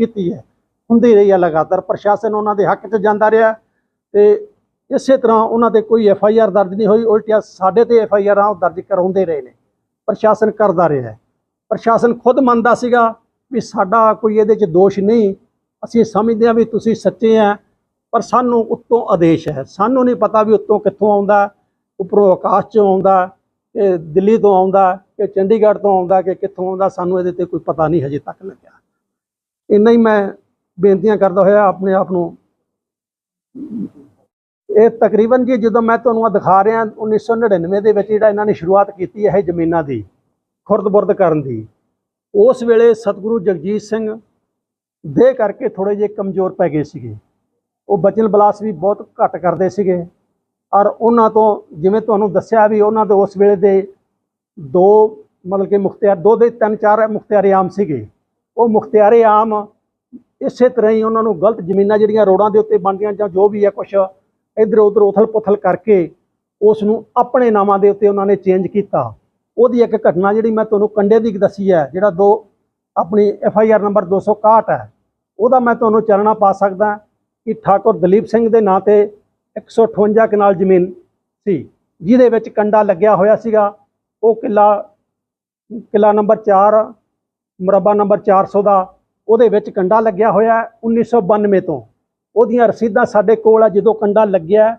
ਕੀਤੀ ਹੈ। ਹੁੰਦੀ ਰਹੀ ਹੈ ਲਗਾਤਾਰ। ਪ੍ਰਸ਼ਾਸਨ ਉਹਨਾਂ ਦੇ ਹੱਕ 'ਚ ਜਾਂਦਾ ਰਿਹਾ ਤੇ ਇਸੇ ਤਰ੍ਹਾਂ ਉਹਨਾਂ ਤੇ ਕੋਈ ਐਫ ਆਈ ਆਰ ਦਰਜ ਨਹੀਂ ਹੋਈ, ਉਲਟਿਆ ਸਾਡੇ ਤੇ ਐਫ ਆਈ ਆਰਾਂ ਦਰਜ ਕਰਾਉਂਦੇ ਰਹੇ ਨੇ। ਪ੍ਰਸ਼ਾਸਨ ਕਰਦਾ ਰਿਹਾ ਪ੍ਰਸ਼ਾਸਨ ਖੁਦ ਮੰਨਦਾ ਸੀਗਾ ਵੀ ਸਾਡਾ ਕੋਈ ਇਹਦੇ 'ਚ ਦੋਸ਼ ਨਹੀਂ। ਅਸੀਂ ਸਮਝਦੇ ਹਾਂ ਵੀ ਤੁਸੀਂ ਸੱਚੇ ਆ, ਪਰ ਸਾਨੂੰ ਉੱਤੋਂ ਆਦੇਸ਼ ਹੈ। ਸਾਨੂੰ ਨਹੀਂ ਪਤਾ ਵੀ ਉੱਤੋਂ ਕਿੱਥੋਂ ਆਉਂਦਾ, ਉੱਪਰੋਂ ਆਕਾਸ਼ 'ਚੋਂ ਆਉਂਦਾ, ਕਿ ਦਿੱਲੀ ਤੋਂ ਆਉਂਦਾ, ਕਿ ਚੰਡੀਗੜ੍ਹ ਤੋਂ ਆਉਂਦਾ, ਕਿ ਕਿੱਥੋਂ ਆਉਂਦਾ, ਸਾਨੂੰ ਇਹਦੇ ਤੇ ਕੋਈ ਪਤਾ ਨਹੀਂ ਹਜੇ ਤੱਕ ਲੱਗਿਆ। ਇੰਨਾ ਹੀ ਮੈਂ ਬੇਨਤੀਆਂ ਕਰਦਾ ਹੋਇਆ ਆਪਣੇ ਆਪ ਨੂੰ। ਇਹ ਤਕਰੀਬਨ ਜੀ ਜਦੋਂ ਮੈਂ ਤੁਹਾਨੂੰ ਆ ਦਿਖਾ ਰਿਹਾ 1999 ਦੇ ਵਿੱਚ ਜਿਹੜਾ ਇਹਨਾਂ ਨੇ ਸ਼ੁਰੂਆਤ ਕੀਤੀ ਹੈ ਇਹ ਜ਼ਮੀਨਾਂ ਦੀ, ਖੁਰਦ-ਬੁਰਦ ਕਰਨ ਦੀ। ਉਸ ਵੇਲੇ ਸਤਿਗੁਰੂ ਜਗਜੀਤ ਸਿੰਘ ਦੇ ਕਰਕੇ ਥੋੜੇ ਜਿਹੇ ਕਮਜ਼ੋਰ ਪੈ ਗਏ ਸੀਗੇ। ਉਹ ਬਚਨ ਬਲਾਸ ਵੀ ਬਹੁਤ ਘੱਟ ਕਰਦੇ ਸੀਗੇ। ਔਰ ਉਹਨਾਂ ਤੋਂ ਜਿਵੇਂ ਤੁਹਾਨੂੰ ਦੱਸਿਆ ਵੀ ਉਹਨਾਂ ਦੇ ਉਸ ਵੇਲੇ ਦੇ ਦੋ ਮਤਲਬ ਕਿ ਮੁਖਤਿਆਰ, ਦੋ ਦੇ ਤਿੰਨ ਚਾਰ ਮੁਖਤਿਆਰੇ ਆਮ ਸੀਗੇ। ਉਹ ਮੁਖਤਿਆਰੇ ਆਮ ਇਸੇ ਤਰ੍ਹਾਂ ਹੀ ਉਹਨਾਂ ਨੂੰ ਗਲਤ ਜ਼ਮੀਨਾਂ ਜਿਹੜੀਆਂ ਰੋਡਾਂ ਦੇ ਉੱਤੇ ਬਣਦੀਆਂ ਜਾਂ ਜੋ ਵੀ ਹੈ ਕੁਛ ਇੱਧਰ ਉੱਧਰ ਉਥਲ-ਪੁਥਲ ਕਰਕੇ ਉਸ ਨੂੰ ਆਪਣੇ ਨਾਮਾਂ ਦੇ ਉੱਤੇ ਉਹਨਾਂ ਨੇ ਚੇਂਜ ਕੀਤਾ। ਉਹਦੀ ਇੱਕ ਘਟਨਾ ਜਿਹੜੀ ਮੈਂ ਤੁਹਾਨੂੰ ਕੰਡੇ ਦੀ ਦੱਸੀ ਹੈ, ਜਿਹੜਾ ਦੋ ਆਪਣੀ ਐਫ ਆਈ ਆਰ ਨੰਬਰ 261 ਹੈ, ਉਹਦਾ ਮੈਂ ਤੁਹਾਨੂੰ ਚਾਨਣਾ ਪਾ ਸਕਦਾ ਕਿ ਠਾਕੁਰ ਦਲੀਪ ਸਿੰਘ ਦੇ ਨਾਂ ਤੇ 158 ਕਨਾਲ ਜ਼ਮੀਨ ਸੀ, ਜਿਹਦੇ ਵਿੱਚ ਕੰਡਾ ਲੱਗਿਆ ਹੋਇਆ ਸੀਗਾ। ਉਹ ਕਿੱਲਾ ਕਿੱਲਾ ਨੰਬਰ 4 ਮੁਰੱਬਾ ਨੰਬਰ 400 ਦਾ, ਉਹਦੇ ਵਿੱਚ ਕੰਡਾ ਲੱਗਿਆ ਹੋਇਆ ਹੈ 1992 ਤੋਂ। ਉਹਦੀਆਂ ਰਸੀਦਾਂ ਸਾਡੇ ਕੋਲ ਆ, ਜਦੋਂ ਕੰਡਾ ਲੱਗਿਆ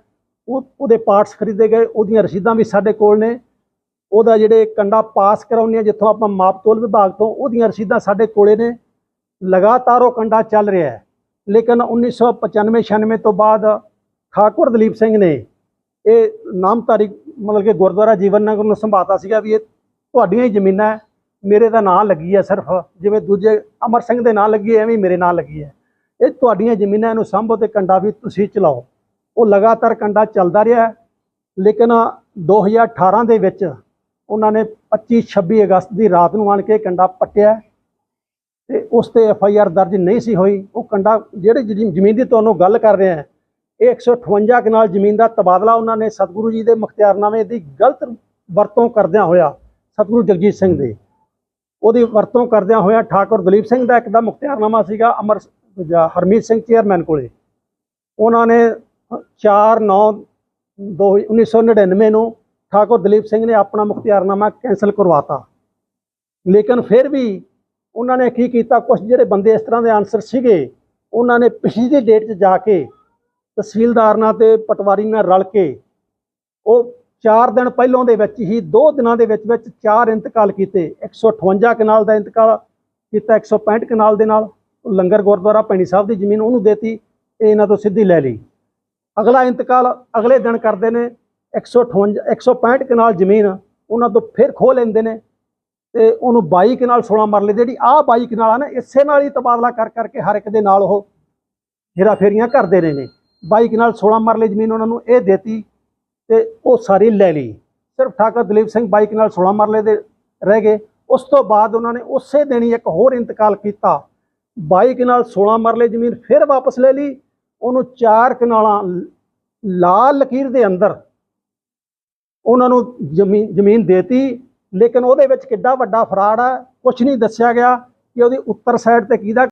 ਉਹ ਉਹਦੇ ਪਾਰਟਸ ਖਰੀਦੇ ਗਏ, ਉਹਦੀਆਂ ਰਸੀਦਾਂ ਵੀ ਸਾਡੇ ਕੋਲ ਨੇ। ਉਹਦਾ ਜਿਹੜੇ ਕੰਡਾ ਪਾਸ ਕਰਾਉਂਦੇ ਆ, ਜਿੱਥੋਂ ਆਪਾਂ ਮਾਪਤੋਲ ਵਿਭਾਗ ਤੋਂ, ਉਹਦੀਆਂ ਰਸੀਦਾਂ ਸਾਡੇ ਕੋਲੇ ਨੇ। ਲਗਾਤਾਰ ਉਹ ਕੰਡਾ ਚੱਲ ਰਿਹਾ ਹੈ। ਲੇਕਿਨ 1995 96 ਤੋਂ ਬਾਅਦ ਠਾਕੁਰ ਦਲੀਪ ਸਿੰਘ ਨੇ ਇਹ ਨਾਮਧਾਰੀ ਮਤਲਬ ਕਿ ਗੁਰਦੁਆਰਾ ਜੀਵਨ ਨਗਰ ਨੂੰ ਸੰਭਾਤਾ ਸੀਗਾ ਵੀ ਇਹ ਤੁਹਾਡੀਆਂ ਹੀ ਜ਼ਮੀਨਾਂ ਹੈ। ਮੇਰੇ ਦਾ ਨਾਂ ਲੱਗੀ ਹੈ ਸਿਰਫ। ਜਿਵੇਂ ਦੂਜੇ ਅਮਰ ਸਿੰਘ ਦੇ ਨਾਂ ਲੱਗੀ ਐਵੇਂ ਮੇਰੇ ਨਾਂ ਲੱਗੀ ਹੈ ਇਹ ਤੁਹਾਡੀਆਂ ਜ਼ਮੀਨਾਂ ਨੂੰ ਸੰਭੋ ਤੇ ਕੰਡਾ ਵੀ ਤੁਸੀਂ ਚਲਾਓ। ਉਹ ਲਗਾਤਾਰ ਕੰਡਾ ਚੱਲਦਾ ਰਿਹਾ। ਹੈ। ਲੇਕਿਨ 2018 ਦੇ ਵਿੱਚ ਉਹਨਾਂ ਨੇ 25 26 ਅਗਸਤ ਦੀ ਰਾਤ ਨੂੰ ਆਣ ਕੇ ਕੰਡਾ ਪੱਟਿਆ। ਤੇ ਉਸ ਤੇ ਐਫ ਆਈ ਆਰ ਦਰਜ ਨਹੀਂ ਸੀ ਹੋਈ। ਉਹ ਕੰਡਾ ਜਿਹੜੇ ਜ਼ਮੀ- ਜ਼ਮੀਨ ਦੀ ਤੁਹਾਨੂੰ ਗੱਲ ਕਰ ਰਹੇ ਹਾਂ ਇਹ 158 ਕਨਾਲ ਜ਼ਮੀਨ ਦਾ ਤਬਾਦਲਾ ਉਹਨਾਂ ਨੇ ਸਤਿਗੁਰੂ ਜੀ ਦੇ ਮੁਖਤਿਆਰਨਾਮੇ ਦੀ ਗਲਤ ਵਰਤੋਂ ਕਰਦਿਆਂ ਹੋਇਆ ਸਤਿਗੁਰੂ ਜਗਜੀਤ ਸਿੰਘ ਦੇ। ਉਹਦੀ ਵਰਤੋਂ ਕਰਦਿਆਂ ਹੋਇਆ ਠਾਕੁਰ ਦਲੀਪ ਸਿੰਘ ਦਾ ਇੱਕ ਦਾ ਮੁਖਤਿਆਰਨਾਮਾ ਸੀਗਾ, ਅਮਰ ਹਰਮੀਤ ਸਿੰਘ ਚੇਅਰਮੈਨ ਕੋਲੇ। ਉਹਨਾਂ ਨੇ 4 9 1999 ਨੂੰ ਠਾਕੁਰ ਦਲੀਪ ਸਿੰਘ ਨੇ ਆਪਣਾ ਮੁਖਤਿਆਰਨਾਮਾ ਕੈਂਸਲ ਕਰਵਾਤਾ। ਲੇਕਿਨ ਫਿਰ ਵੀ ਉਹਨਾਂ ਨੇ ਕੀ ਕੀਤਾ ਕੁਝ ਜਿਹੜੇ ਬੰਦੇ ਇਸ ਤਰ੍ਹਾਂ ਦੇ ਆਨਸਰ ਸੀਗੇ, ਉਹਨਾਂ ਨੇ ਪਿਛਲੀ ਦੀ ਡੇਟ 'ਚ ਜਾ ਕੇ ਤਹਿਸੀਲਦਾਰ ਨਾਲ ਤੇ ਪਟਵਾਰੀ ਨਾਲ ਰਲ ਕੇ ਉਹ 4 ਦਿਨ ਪਹਿਲਾਂ ਦੇ ਵਿੱਚ ਹੀ 2 ਦਿਨਾਂ ਦੇ ਵਿੱਚ ਵਿੱਚ ਚਾਰ ਇੰਤਕਾਲ ਕੀਤੇ। 158 ਕਨਾਲ ਦਾ ਇੰਤਕਾਲ ਕੀਤਾ 165 ਕਨਾਲ ਦੇ ਨਾਲ। ਲੰਗਰ ਗੁਰਦੁਆਰਾ ਪੈਣੀ ਸਾਹਿਬ ਦੀ ਜ਼ਮੀਨ ਉਹਨੂੰ ਦੇਤੀ, ਇਹ ਇਹਨਾਂ ਤੋਂ ਸਿੱਧੀ ਲੈ ਲਈ। ਅਗਲਾ ਇੰਤਕਾਲ ਅਗਲੇ ਦਿਨ ਕਰਦੇ ਨੇ 158 165 ਕਨਾਲ ਜ਼ਮੀਨ ਉਹਨਾਂ ਤੋਂ ਫਿਰ ਖੋਹ ਲੈਂਦੇ ਨੇ ਤੇ ਉਹਨੂੰ 22 ਕਨਾਲ 16 ਮਰਲੇ, ਜਿਹੜੀ ਆਹ 22 ਆ ਨਾ, ਇਸੇ ਨਾਲ ਹੀ ਤਬਾਦਲਾ ਕਰ ਕਰਕੇ ਹਰ ਇੱਕ ਦੇ ਨਾਲ ਉਹ ਹੇਰਾ ਫੇਰੀਆਂ ਕਰਦੇ ਰਹੇ ਨੇ। 22 ਕਨਾਲ 16 ਮਰਲੇ ਜ਼ਮੀਨ ਉਹਨਾਂ ਨੂੰ ਇਹ ਦੇਤੀ ਤੇ ਉਹ ਸਾਰੀ ਲੈ ਲਈ। ਸਿਰਫ ਠਾਕੁਰ ਦਲੀਪ ਸਿੰਘ ਬਾਈਕ ਨਾਲ 16 ਮਰਲੇ ਦੇ ਰਹਿ ਗਏ। ਉਸ ਤੋਂ ਬਾਅਦ ਉਹਨਾਂ ਨੇ ਉਸੇ ਦਿਨ ਹੀ ਇੱਕ ਹੋਰ ਇੰਤਕਾਲ ਕੀਤਾ। ਬਾਈਕ ਨਾਲ 16 ਮਰਲੇ ਜ਼ਮੀਨ ਫਿਰ ਵਾਪਸ ਲੈ ਲਈ। ਉਹਨੂੰ ਚਾਰ ਕਨਾਲਾਂ ਲਾਲ ਲਕੀਰ ਦੇ ਅੰਦਰ ਉਹਨਾਂ ਨੂੰ ਜ਼ਮੀਨ ਜ਼ਮੀਨ ਦੇਤੀ। ਲੇਕਿਨ ਉਹਦੇ ਵਿੱਚ ਕਿੱਡਾ ਵੱਡਾ ਫਰਾਡ ਹੈ ਕੁਝ ਨਹੀਂ ਦੱਸਿਆ ਗਿਆ ਕਿ ਉਹਦੀ ਉੱਤਰ ਸਾਈਡ ਤੇ ਕਿਹਦਾ